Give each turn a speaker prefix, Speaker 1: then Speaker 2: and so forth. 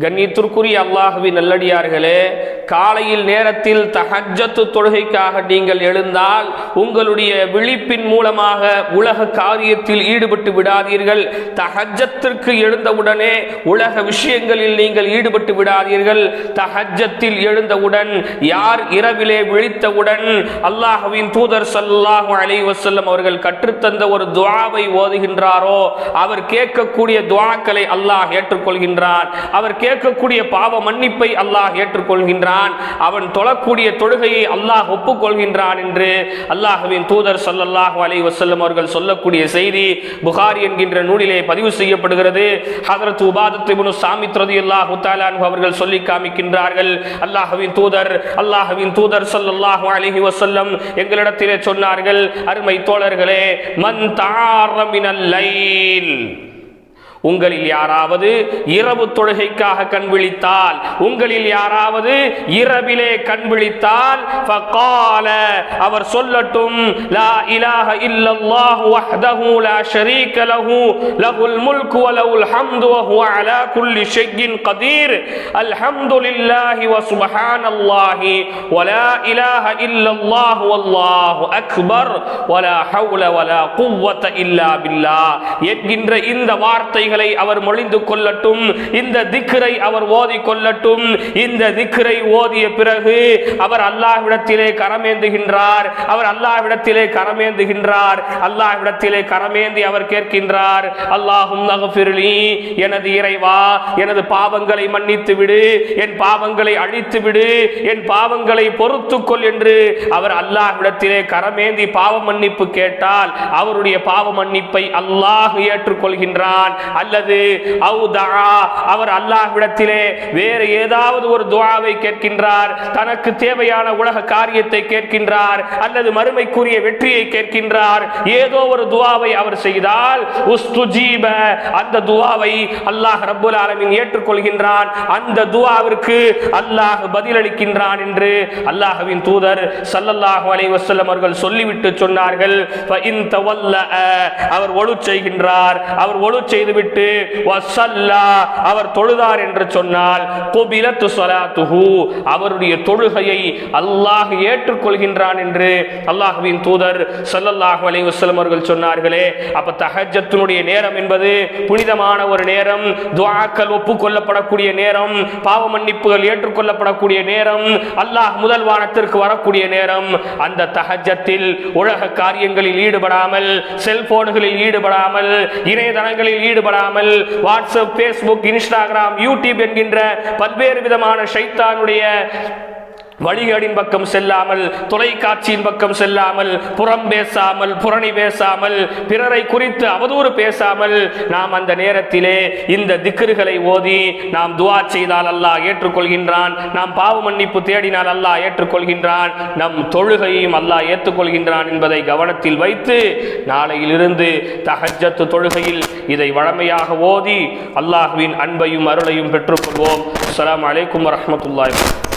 Speaker 1: கண்ணியத்திற்குரிய அல்லாஹுவின் நல்லடியார்களே காலையில் நேரத்தில் தஹஜ்ஜத்து தொழுகைக்காக நீங்கள் எழுந்தால் உங்களுடைய விழிப்பின் மூலமாக உலக காரியத்தில் ஈடுபட்டு விடாதீர்கள். தஹஜ்ஜத்திற்கு எழுந்தவுடனே உலக விஷயங்களில் நீங்கள் ஈடுபட்டு விடாதீர்கள். தஹஜ்ஜத்தில் எழுந்தவுடன் யார் இரவிலே விழித்தவுடன் அல்லாஹுவின் தூதர் ஸல்லல்லாஹு அலைஹி வஸல்லம் அவர்கள் கற்றுத்தந்த ஒரு துவாவை ஓதுகின்றாரோ அவர் கேட்கக்கூடிய துவாக்களை அல்லாஹ் ஏற்றுக்கொள்கின்றார். அவர் கேட்கக்கூடிய பாவ மன்னிப்பை அல்லாஹ் ஏற்றுக்கொள்கின்றான். அவன் தொழக்கூடிய தொழுகையை அல்லாஹ் ஒப்புக்கொள்கின்றான் என்று அல்லாஹுவின் தூதர் ஸல்லல்லாஹு அலை வசல்லம் அவர்கள் சொல்லக்கூடிய செய்தி புகாரி என்கின்ற நூலிலே பதிவு செய்யப்படுகிறது. ஹதரத் உபாதத் இப்னு சாமித் ரலியல்லாஹு தஆலா அன்ஹு அவர்கள் சொல்லி காமிக்கின்றார்கள். அல்லாஹுவின் தூதர் அல்லாஹுவின் தூதர் ஸல்லல்லாஹு அலைஹி வசல்லம் எங்களிடத்திலே சொன்னார்கள் அருமை தோழர்களே மன் தஆர லைல் உங்களில் யாராவது இரவு தொழுகைக்காக கண் விழித்தால் உங்களில் யாராவது இரவிலே கண் விழித்தால் ஃபகால அவர் சொல்லட்டும் லா இலாஹ இல்லல்லாஹ் வஹ்தஹு லா ஷரீக லஹு லஹுல் முல்கு வ லஹுல் ஹம்து வ ஹுவ அலா குல்லி ஷைஇன் கதீர். அல்ஹம்துலில்லாஹி வ சுப்ஹானல்லாஹி வ லா இலாஹ இல்லல்லாஹ் வல்லாஹு அக்பர் வ லா ஹவுல வ லா குவ்வத இல்லா பில்லாஹ் என்கின்ற இந்த வார்த்தை அவர் மொழிந்து கொள்ளட்டும். இந்த திக்கரை அவர் ஓதி கொள்ளட்டும். இந்த திக்கரை ஓதிய பிறகு அவர் அல்லாஹ்விடத்திலே கரமேந்துகின்றார். அவர் அல்லாஹ்விடத்திலே கரமேந்துகின்றார். அல்லாஹ்விடத்திலே கரமேந்தி அவர் கேட்கின்றார். அல்லாஹும் நகஃபிர்லி எனது இறைவா எனது பாவங்களை மன்னித்து விடு என் பாவங்களை அழித்து விடு என் பாவங்களை பொறுத்துக்கொள் என்று அவர் அல்லாஹ்விடத்திலே கரமேந்தி பாவ மன்னிப்பு கேட்டால் அவருடைய பாவ மன்னிப்பை அல்லாஹ் ஏற்றுக்கொள்கின்றான். அல்லது அவர் அல்லாஹ்விடத்திலே வேறு ஏதாவது ஒரு துவாவை கேட்கின்றார் தனக்கு தேவையான உலக காரியத்தை கேட்கின்றார் அல்லது மறுமைக்குரிய வெற்றியை கேட்கின்றார் ஏதோ ஒரு துவாவை அவர் செய்தால் உஸ்துஜீப அந்த துவாவை அல்லாஹ் ரப்புல் ஆலமின் ஏற்றுக்கொள்கின்றான். அந்த துவாவிற்கு அல்லாஹ் பதிலளிக்கின்றான் என்று அல்லாஹ்வின் தூதர் சல்லல்லாஹு அலைஹி வஸல்லம் அவர்கள் சொல்லிவிட்டு சொன்னார்கள். இன் அவர் ஒழு செய்கின்றார். அவர் ஒழு செய்துவிட்டு விட்டு வசல்லா அவர் தொழுதார் என்று சொன்னால் குபிலத்து சலாத்துஹு அவருடைய தொழுகையை அல்லாஹ் ஏற்றுக்கொள்கின்றான் என்று அல்லாஹுவின் தூதர் ஸல்லல்லாஹு அலை வசலம் அவர்கள் சொன்னார்களே. அப்ப தகஜத்தினுடைய நேரம் என்பது புனிதமான ஒரு நேரம் துவாக்கள் ஒப்புக்கொள்ளப்படக்கூடிய நேரம் பாவ மன்னிப்புகள் ஏற்றுக்கொள்ளப்படக்கூடிய நேரம் அல்லாஹ் முதல் வானத்திற்கு வரக்கூடிய நேரம். அந்த தகஜத்தில் உலக காரியங்களில் ஈடுபடாமல் செல்போன்களில் ஈடுபடாமல் இணையதளங்களில் ஈடுபடாமல் வாட்ஸ்அப் ஃபேஸ்புக் இன்ஸ்டாகிராம் யூடியூப் என்கின்ற பல்வேறு விதமான ஷைத்தானுடைய வழிகளின் பக்கம் செல்லாமல் தொலைக்காட்சியின் பக்கம் செல்லாமல் புறம் பேசாமல் புரணி பேசாமல் பிறரை குறித்து அவதூறு பேசாமல் நாம் அந்த நேரத்திலே இந்த திக்கர்களை ஓதி நாம் துவா செய்தால் அல்லாஹ் ஏற்றுக்கொள்கின்றான். நாம் பாவ மன்னிப்பு தேடினால் அல்லாஹ் ஏற்றுக்கொள்கின்றான். நம் தொழுகையையும் அல்லாஹ் ஏற்றுக்கொள்கின்றான் என்பதை கவனத்தில் வைத்து நாளையிலிருந்து தகஜத்து தொழுகையில் இதை வழமையாக ஓதி அல்லாஹ்வின் அன்பையும் அருளையும் பெற்றுக்கொள்வோம். அஸ்ஸலாமு அலைக்கும் வரஹ்மத்துல்லாஹி